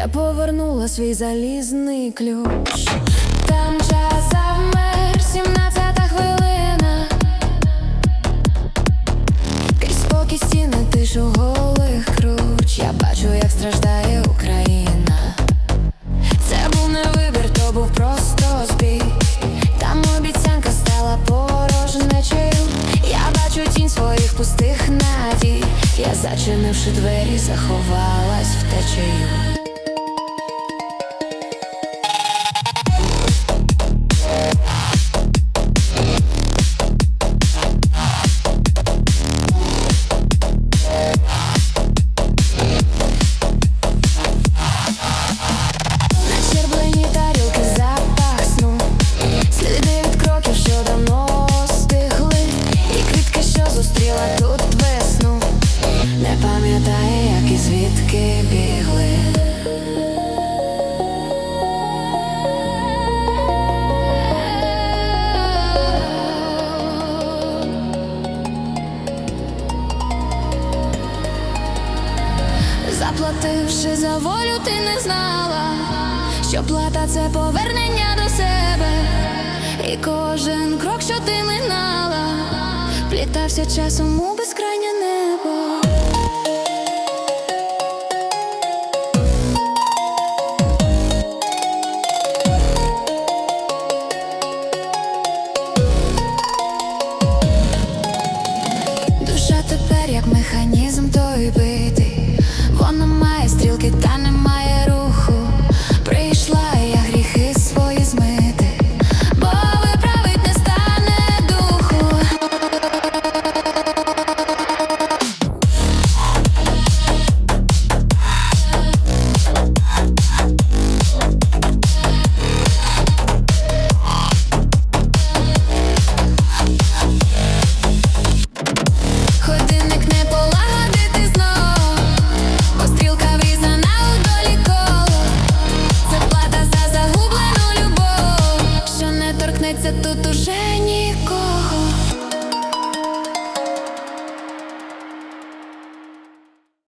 Я повернула свій залізний ключ. Там час завмер, сімнадцята хвилина. Крізь спокій стіни тишу голих круч. Я бачу, як страждає Україна. Це був не вибір, то був просто збій. Там обіцянка стала порожнечею. Я бачу тінь своїх пустих надій. Я, зачинивши двері, заховалась в течею. заплативши за волю, ти не знала, що плата це повернення до себе, і кожен крок, що ти минала, плітався часом у безкрайнє небо. Душа тепер як механізм